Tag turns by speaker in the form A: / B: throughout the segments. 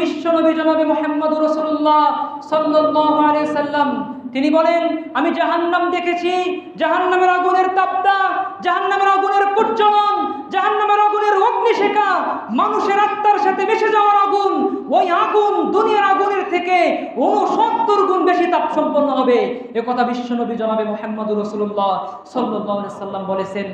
A: বিশ্বনবী তিনি বলেন, আমি জাহান্নাম দেখেছি, জাহান্নামের আগুনের তাপটা জাহান্নামের আগুনের প্রজ্বলন জাহান্নামের আগুনের অগ্নিশেখা, মানুষের আত্মার সাথে মিশে যাওয়ার আগুন, ওই আগুন দুনিয়ার আগুনের থেকে উনসত্তর গুণ বেশি তাপ সম্পন্ন হবে। এ কথা বিশ্বনবী জনাবে মোহাম্মদ রসুল্লাহ আলাইহি সাল্লাম বলেছেন।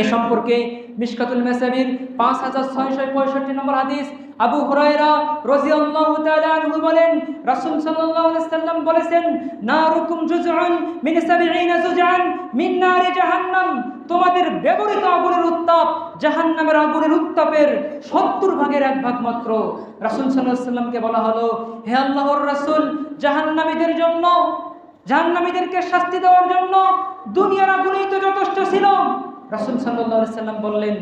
A: এ সম্পর্কে মিশকাতুল মেসাবির পাঁচ হাজার ছয়শো পঁয়ষট্টি নম্বর হাদিস আবু হুরায়রা রাদিয়াল্লাহু তাআলা আনহু বলেন, রাসূল সাল্লাল্লাহু আলাইহি সাল্লাম বলেছেন, নারুকুম জুজউন মিন সাবঈনা জুজআন মিন নারি জাহান্নাম। তোমাদের ব্যবহৃত আগুনের উত্তাপ জাহান্নামের আগুনের উত্তাপের সত্তর ভাগের এক ভাগ মাত্র। রাসূল সাল্লাল্লাহু সাল্লামকে বলা হলো, হে আল্লাহর রাসূল, জাহান্নামীদের জন্য জাহান্নামীদেরকে শাস্তি দেওয়ার জন্য দুনিয়ার আগুনেই তো যথেষ্ট ছিল। রাসুল সাল্লাহ সাল্লাম বললেন,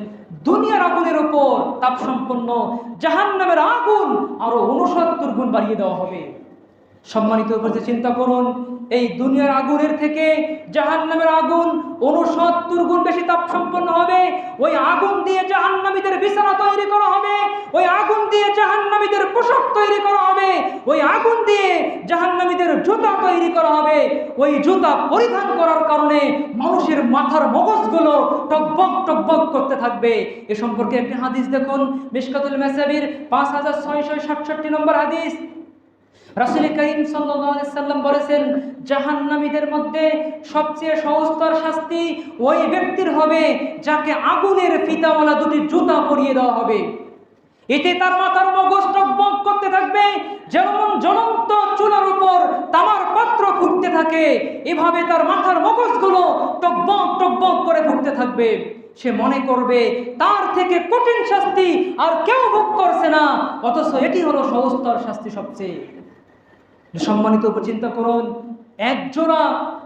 A: দুনিয়ার আগুনের ওপর তাপ সম্পন্ন জাহান নামের আগুন আরও উনসত্তর গুণ বাড়িয়ে দেওয়া হবে। সম্মানিত উপস্থিত, চিন্তা করুন, এই দুনিয়ার আগুনের থেকে জাহান্নামের আগুন উনসত্তর গুণ বেশি তাপ সম্পন্ন হবে। ওই আগুন দিয়ে জাহান্নামীদের বিছানা তৈরি করা হবে। ওই আগুন দিয়ে জাহান্নামীদের পোশাক তৈরি করা হবে। ওই আগুন দিয়ে জাহান্নামীদের জুতা তৈরি করা হবে। ওই জুতা পরিধান করার কারণে মানুষের মাথার মগজগুলো টকবক টকবক করতে থাকবে। এ সম্পর্কে একটি হাদিস দেখুন মিশকাতুল মেসাবির পাঁচ হাজার ছয়শো সাতষট্টি নম্বর হাদিস। রাসুল করিম সাল্লাম বলেছেন, জাহান্নামীদের মধ্যে সবচেয়ে সহস্তর শাস্তি ওই ব্যক্তির হবে যাকে আগুনের ফিতাওয়ালা দুটি জুতা পরিয়ে দেওয়া হবে। এতে তার মাথার মগজ টকবক করতে থাকবে, যেমন জ্বলন্ত চুলার উপর তামার পাত্র ফুটতে থাকে, এভাবে তার মাথার মগজগুলো টকবক টকবক করে ফুটতে থাকবে। সে মনে করবে, তার থেকে কঠিন শাস্তি আর কেউ ভোগ করছে না, অথচ এটি হলো সহস্তর শাস্তি সবচেয়ে। সম্মানিত চিন্তা করুন এক জোড়া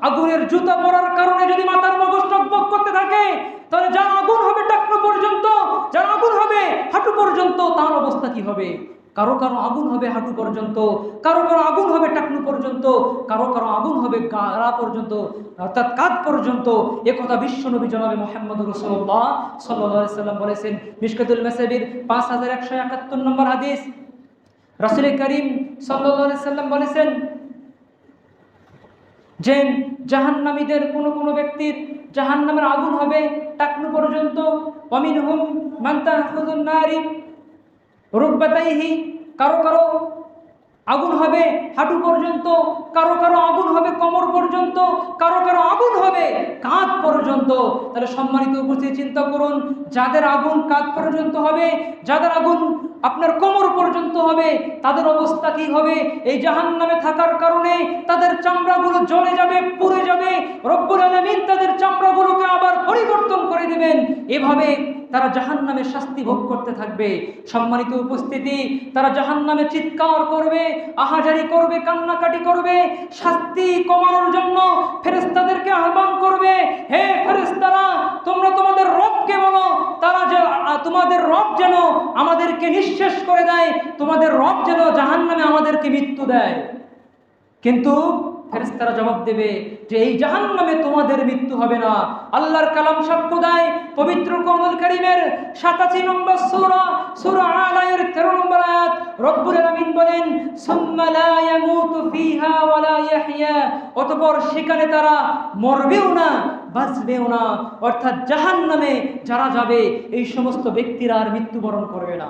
A: আগুনের জুতা পরার কারণে যদি মাথার মগজ টকবক করতে থাকে, তাহলে যা আগুন হবে টাকনো পর্যন্ত, যার আগুন হবে হাঁটু পর্যন্ত, তার অবস্থা কি হবে? কারও কারও আগুন হবে হাঁটু পর্যন্ত, কারও কারও আগুন হবে টাকনু পর্যন্ত, কারও কারও আগুন হবে গাড়া পর্যন্ত, অর্থাৎ কাঁধ পর্যন্ত। এ কথা বিশ্বনবী জনাবে মোহাম্মদ রসুল্লাহ সাল্লাহ সাল্লাম বলেছেন, মিশকাতুল মেসাবির পাঁচ হাজার একশো একাত্তর নম্বর হাদিস রাসুল করিম সাল্লাম বলেছেন যে জাহান্নামীদের কোনো কোনো ব্যক্তির জাহান্নামের আগুন হবে টাকনু পর্যন্ত অমিন হুম মান্তা নারী রূপবাতাইহি কারও কারও আগুন হবে হাঁটু পর্যন্ত, কারও কারও আগুন হবে কোমর পর্যন্ত, কারও কারও আগুন হবে কাঁধ পর্যন্ত। তাহলে সম্মানিত উপস্থিত চিন্তা করুন, যাদের আগুন কাঁধ পর্যন্ত হবে, যাদের আগুন আপনার কোমর পর্যন্ত হবে, তাদের অবস্থা কি হবে? এই জাহান নামে থাকার কারণে তাদের চামড়াগুলো জ্বলে যাবে, পুড়ে যাবে। রব্বুল তাদের চামড়াগুলোকে আবার পরিবর্তন করে দেবেন। এভাবে তারা জাহান নামে শাস্তি ভোগ করতে থাকবে। সম্মানিত উপস্থিতি, তারা জাহান নামে চিৎকার করবে, আহাজারি করবে, কান্নাকাটি করবে, শাস্তি কমানোর জন্য ফেরেস্তাদেরকে আহ্বান করবে হে ফেরেস্তারা তোমরা তোমাদের রবকে বলো তারা যে তোমাদের রব যেন আমাদেরকে নিঃশেষ করে দেয়, তোমাদের রব যেন জাহান নামে আমাদেরকে মৃত্যু দেয়। কিন্তু ফেরেস্তারা জবাব দেবে যে এই জাহান নামে তোমাদের মৃত্যু হবে না। আল্লাহর কালাম সাক্ষ্য দেয় পবিত্র কমল করিমের সাতাশি নম্বর সুরা সুরা আলায়ের তেরো নম্বর আয়াত। রব্বুল আলামিন বলেন অতঃপর সেখানে তারা মরবেও না বাঁচবেও না। অর্থাৎ জাহান নামে যারা যাবে এই সমস্ত ব্যক্তিরা আর মৃত্যুবরণ করবে না।